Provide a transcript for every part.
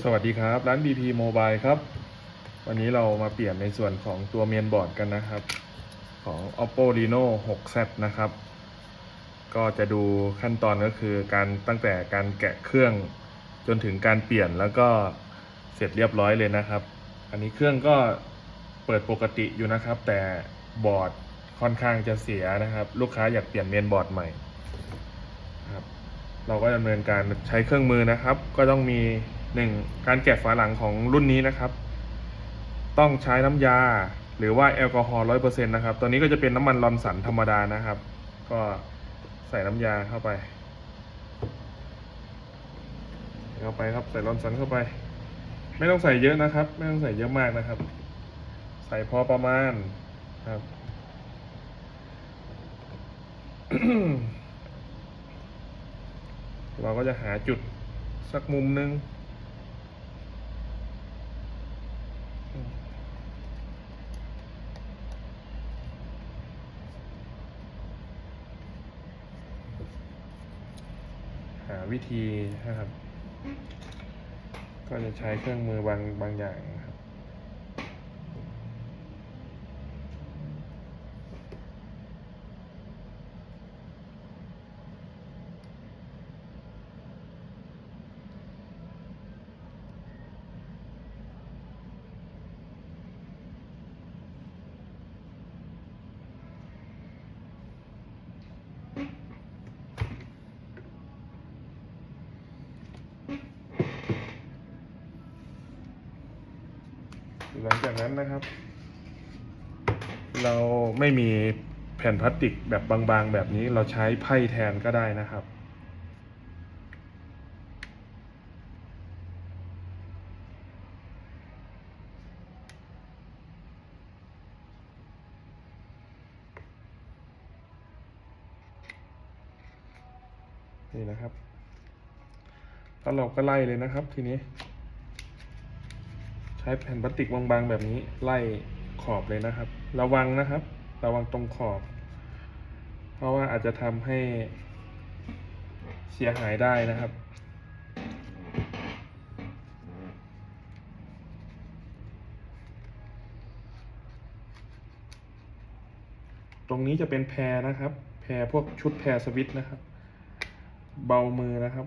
สวัสดีครับ ร้าน BP Mobile ครับ วันนี้เรามาเปลี่ยนในส่วนของตัวเมนบอร์ดกันนะครับ ของ Oppo Reno 6Z นะครับ ก็จะดูขั้นตอนก็คือการตั้งแต่การแกะเครื่องจนถึงการเปลี่ยนแล้วก็เสร็จเรียบร้อยเลยนะครับ อันนี้เครื่องก็เปิดปกติอยู่นะครับ แต่บอร์ดค่อนข้างจะเสียนะครับ ลูกค้าอยากเปลี่ยนเมนบอร์ดใหม่ครับ เราก็ดำเนินการใช้เครื่องมือนะครับ ก็ต้องมี หนึ่งการแกะฝาหลังของรุ่นนี้นะครับ ต้องใช้น้ำยา หรือว่าแอลกอฮอล์ร้อยเปอร์เซ็นต์นะครับตัวนี้ก็จะเป็นน้ำมันลอนสันธรรมดานะครับ ก็ใส่น้ำยาเข้าไป เข้าไปครับใส่ลอนสันเข้าไป ไม่ต้องใส่เยอะนะครับ ไม่ต้องใส่เยอะมากนะครับ ใส่พอประมาณครับเราก็จะหาจุดสักมุมหนึ่ง วิธีนะครับ ก็จะใช้เครื่องมือบางบางอย่าง หลังจากนั้นนะครับ เราไม่มีแผ่นพลาสติกแบบบางๆ แบบนี้เราใช้ไพ่แทนก็ได้นะครับนี่นะครับ แล้วเราก็ไล่เลยนะครับทีนี้ ใช้แผ่นพลาสติกบางๆแบบนี้ไล่ขอบเลยนะครับ ระวังนะครับ ระวังตรงขอบ เพราะว่าอาจจะทำให้เสียหายได้นะครับตรงนี้จะเป็นแพรนะครับ แพรพวกชุดแพรสวิตนะครับ เบามือนะครับ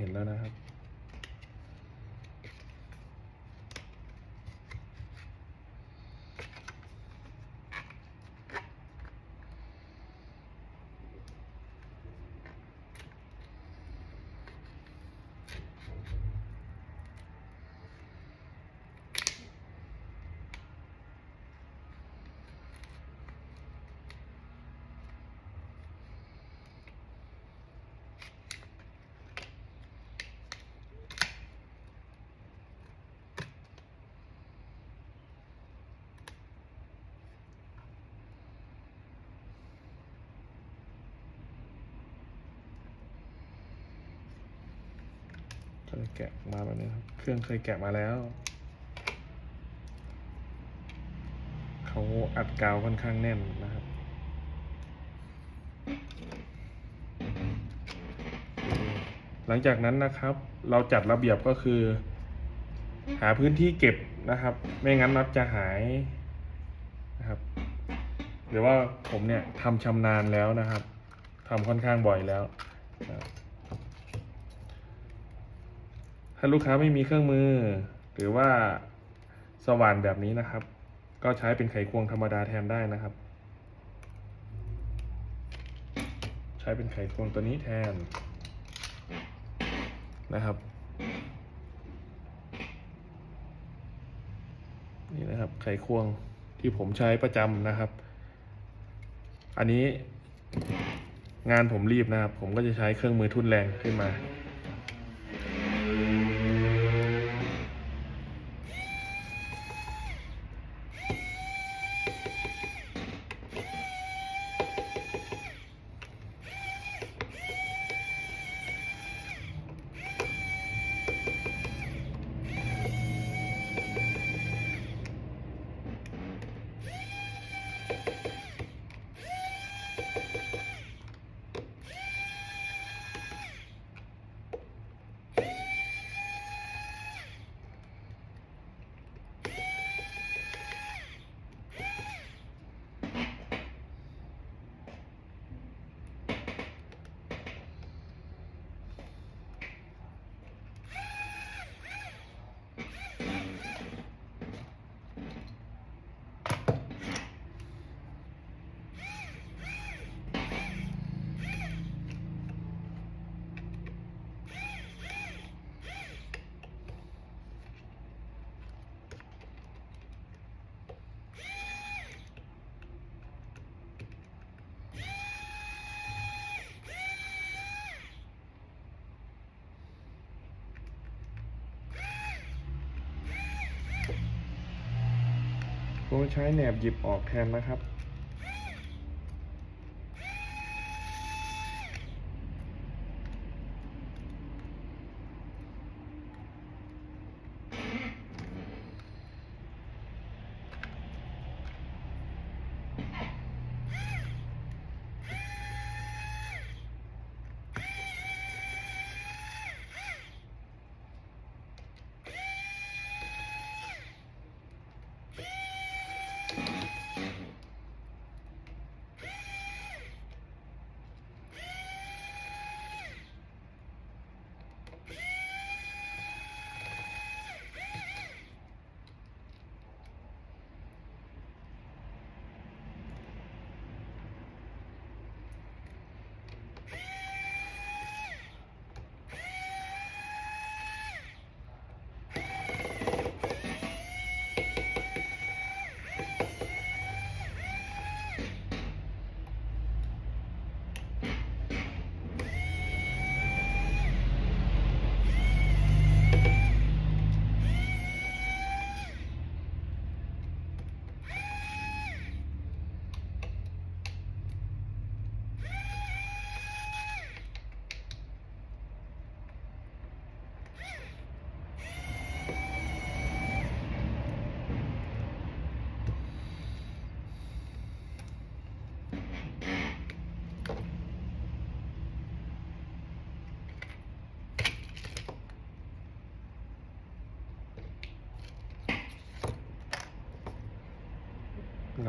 เริ่มเห็นแล้ว แกะออกมาแบบนี้ครับ เครื่องเคยแกะมาแล้ว เขาอัดกาวค่อนข้างแน่นนะครับหลังจากนั้นนะครับ เราจัดระเบียบก็คือ หาพื้นที่เก็บนะครับ ไม่งั้นน็อตจะหายนะครับหรือว่าผมเนี่ยทำชำนาญแล้วนะครับทำค่อนข้างบ่อยแล้วนะครับ ถ้าลูกค้าไม่มีเครื่องมือ หรือว่าสว่านแบบนี้นะครับ ก็ใช้เป็นไขควงธรรมดาแทนได้นะครับ ใช้เป็นไขควงตัวนี้แทนนะครับ นี่นะครับไขควงที่ผมใช้ประจำนะครับ อันนี้งานผมรีบนะครับ ผมก็จะใช้เครื่องมือทุ่นแรงขึ้นมา ใช้แหนบหยิบออกแทนนะครับ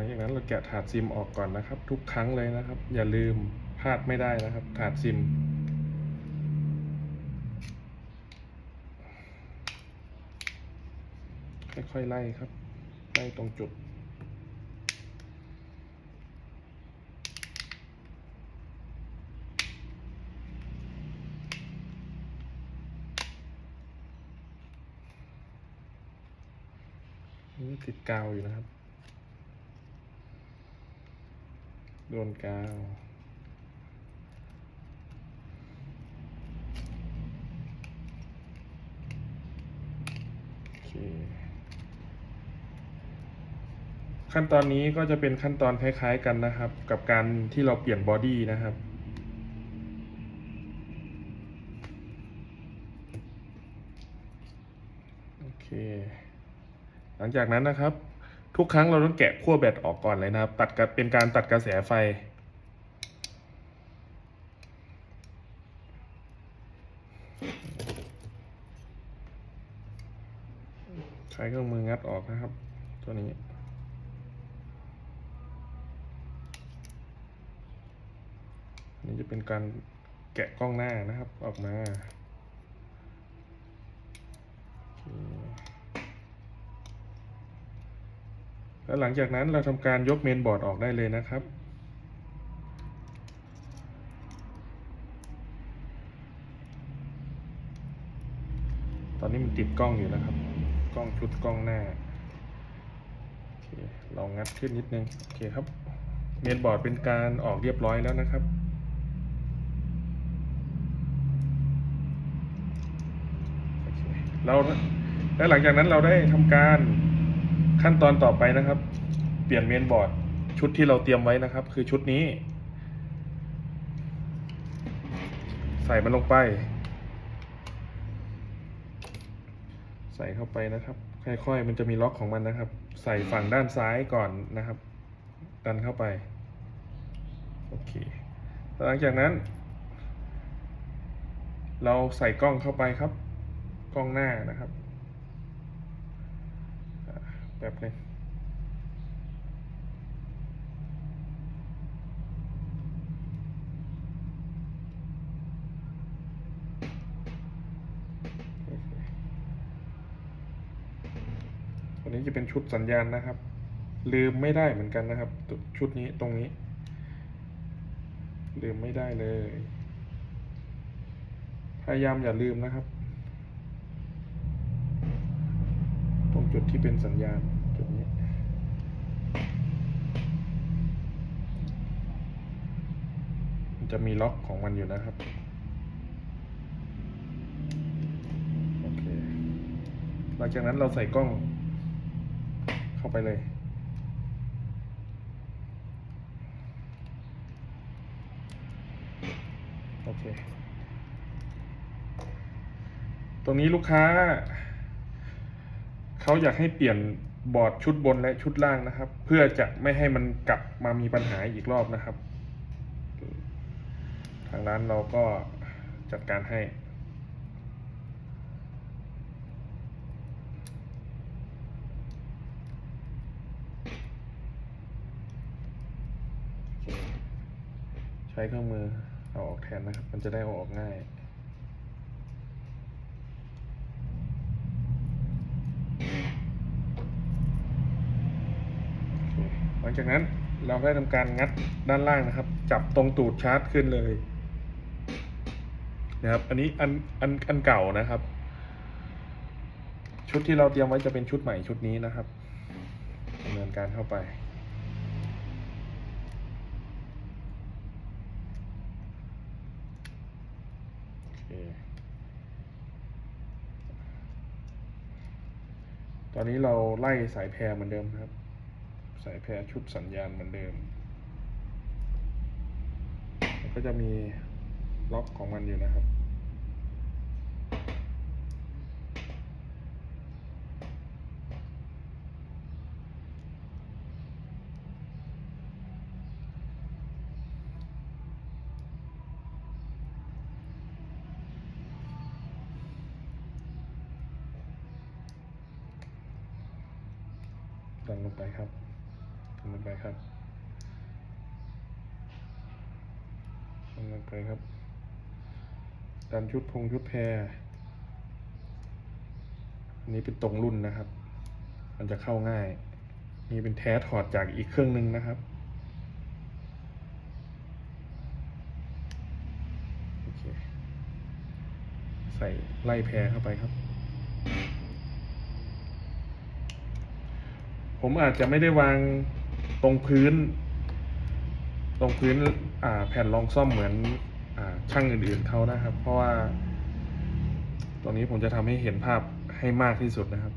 ลังจากนั้นเราแกะถาดซิมออกก่อนนะครับ ทุกครั้งเลยนะครับ อย่าลืมพลาดไม่ได้นะครับ ถาดซิม ค่อยๆไล่ครับไล่ตรงจุดนี่ติดกาวอยู่นะครับ โดนกาวโอเคขั้นตอนนี้ก็จะเป็นขั้นตอนคล้าย ๆกันนะครับ กับการที่เราเปลี่ยนบอดี้นะครับ โอเค หลังจากนั้นนะครับ ทุกครั้งเราต้องแกะขั้วแบตออกก่อนเลยนะครับตัดเป็นการตัดกระแสไฟ ใช้เครื่องมืองัดออกนะครับ ตัวนี้นี่จะเป็นการแกะกล้องหน้านะครับออกมาโอเค แล้วหลังจากนั้นเราทำการยกเมนบอร์ดออกได้เลยนะครับ ตอนนี้มันติดกล้องอยู่นะครับ กล้องชุดกล้องหน้าโอเคเรางัดขึ้นนิดนึง โอเคครับ เมนบอร์ดเป็นการออกเรียบร้อยแล้วนะครับโอเคเราและหลังจากนั้นเราได้ทำการ ขั้นตอนต่อไปนะครับ เปลี่ยนเมนบอร์ด ชุดที่เราเตรียมไว้นะครับ คือชุดนี้ ใส่มันลงไป ใส่เข้าไปนะครับ ค่อยๆ มันจะมีล็อกของมันนะครับ ใส่ฝั่งด้านซ้ายก่อนนะครับ ดันเข้าไป โอเค หลังจากนั้น เราใส่กล้องเข้าไปครับ กล้องหน้านะครับ แป๊บนึงตัวนี้จะเป็นชุดสัญญาณนะครับ ลืมไม่ได้เหมือนกันนะครับ ชุดนี้ตรงนี้ ลืมไม่ได้เลย พยายามอย่าลืมนะครับ จุดที่เป็นสัญญาณจุดนี้มันจะมีล็อกของมันอยู่นะครับโอเคหลังจากนั้นเราใส่กล้องเข้าไปเลยโอเค ตรงนี้ลูกค้า เขาอยากให้เปลี่ยนบอร์ดชุดบนและชุดล่างนะครับ เพื่อจะไม่ให้มันกลับมามีปัญหาอีกรอบนะครับ ทางร้านเราก็จัดการให้ใช้เครื่องมือเอาออกแทนนะครับ มันจะได้ออกง่าย โอเค หลังจากนั้นเราได้ทำการงัดด้านล่างนะครับ จับตรงตูดชาร์จขึ้นเลยนะครับ อันนี้อันอันอันเก่านะครับ ชุดที่เราเตรียมไว้จะเป็นชุดใหม่ชุดนี้นะครับดำเนินการเข้าไปตอนนี้เราไล่สายแพรเหมือนเดิมครับ ใสายแพรชุดสัญญาณเหมือนเดิม มันก็จะมีล็อกของมันอยู่นะครับ ดันลงไปครับดันลงไปครับ ดันลงไปครับดันชุดพงชุดแพรนนี้เป็นตรงรุ่นนะครับ มันจะเข้าง่าย นี่เป็นแท้ถอดจากอีกเครื่องหนึ่งนะครับ โอเค ใส่ไล่แพรเข้าไปครับ ผมอาจจะไม่ได้วางตรงพื้น ตรงพื้นแผ่นรองซ่อมเหมือนอช่างอื่นๆเขานะครับ เพราะว่าตรงนี้ผมจะทำให้เห็นภาพให้มากที่สุดนะครับ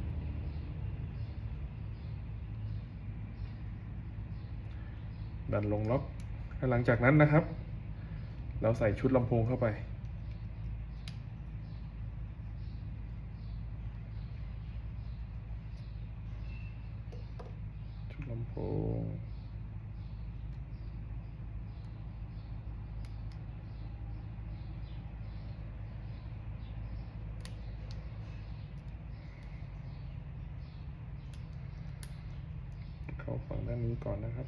ดันลงล็อกหลังจากนั้นนะครับ เราใส่ชุดลำโพงเข้าไป ชุดลำโพง เข้าฝั่งด้านนี้ก่อนนะครับ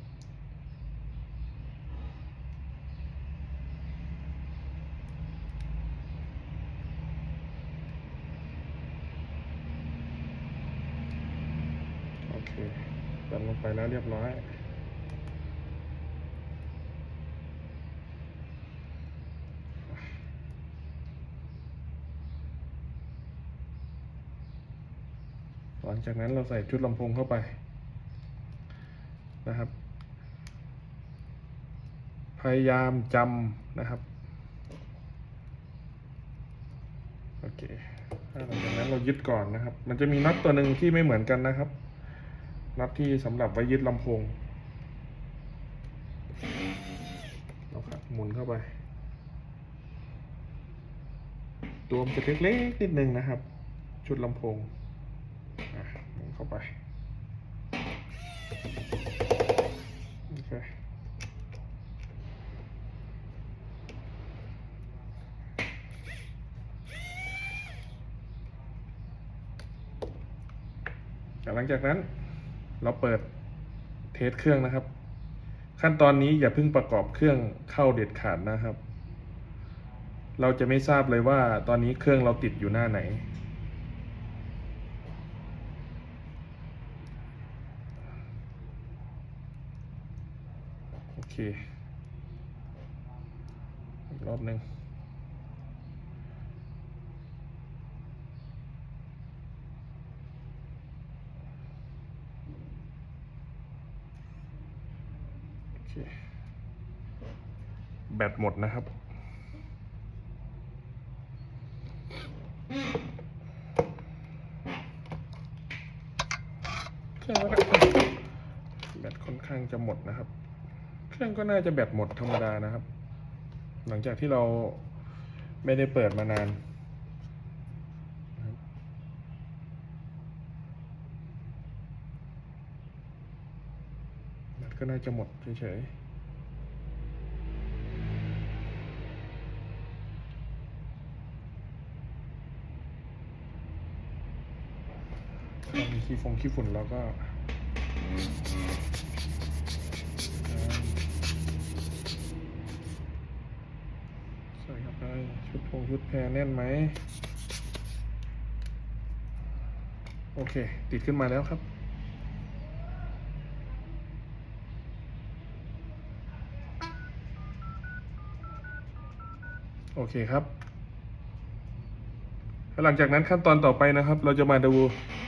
โอเคดันลงไปแล้วเรียบร้อยหลังจากนั้นเราใส่ชุดลำโพงเข้าไป นะครับ พยายามจำนะครับ โอเคถ้าหลังจากนั้นเรายึดก่อนนะครับ มันจะมีน็อตตัวหนึ่งที่ไม่เหมือนกันนะครับ น็อตที่สำหรับไว้ยึดลำโพงเราครับหมุนเข้าไป ตัวมันจะเล็กๆนิดนึงนะครับ ชุดลำโพงอะหมุนเข้าไป หลังจากนั้นเราเปิดเทสเครื่องนะครับ ขั้นตอนนี้อย่าเพิ่งประกอบเครื่องเข้าเด็ดขาดนะครับ เราจะไม่ทราบเลยว่าตอนนี้เครื่องเราติดอยู่หน้าไหน โอเคอีกรอบหนึ่ง โอเค แบตหมดนะครับ เครื่องก็แบตค่อนข้างจะหมดนะครับ เครื่องก็น่าจะแบตหมดธรรมดานะครับ หลังจากที่เราไม่ได้เปิดมานานนะครับแบตก็น่าจะหมดเฉยๆ มีขี้ฟงขี้ฝุ่นแล้วก็ใส่เข้าไปชุดพงชุดแพรแน่นไหม โอเค ติดขึ้นมาแล้วครับโอเคครับ หลังจากนั้นขั้นตอนต่อไปนะครับ เราจะมาดู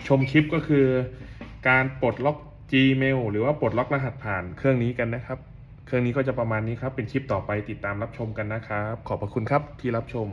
ชมคลิปก็คือ การปลดล็อก Gmail หรือว่าปลดล็อกรหัสผ่านเครื่องนี้กันนะครับ เครื่องนี้ก็จะประมาณนี้ครับ เป็นคลิปต่อไปติดตามรับชมกันนะครับ ขอบพระคุณครับที่รับชม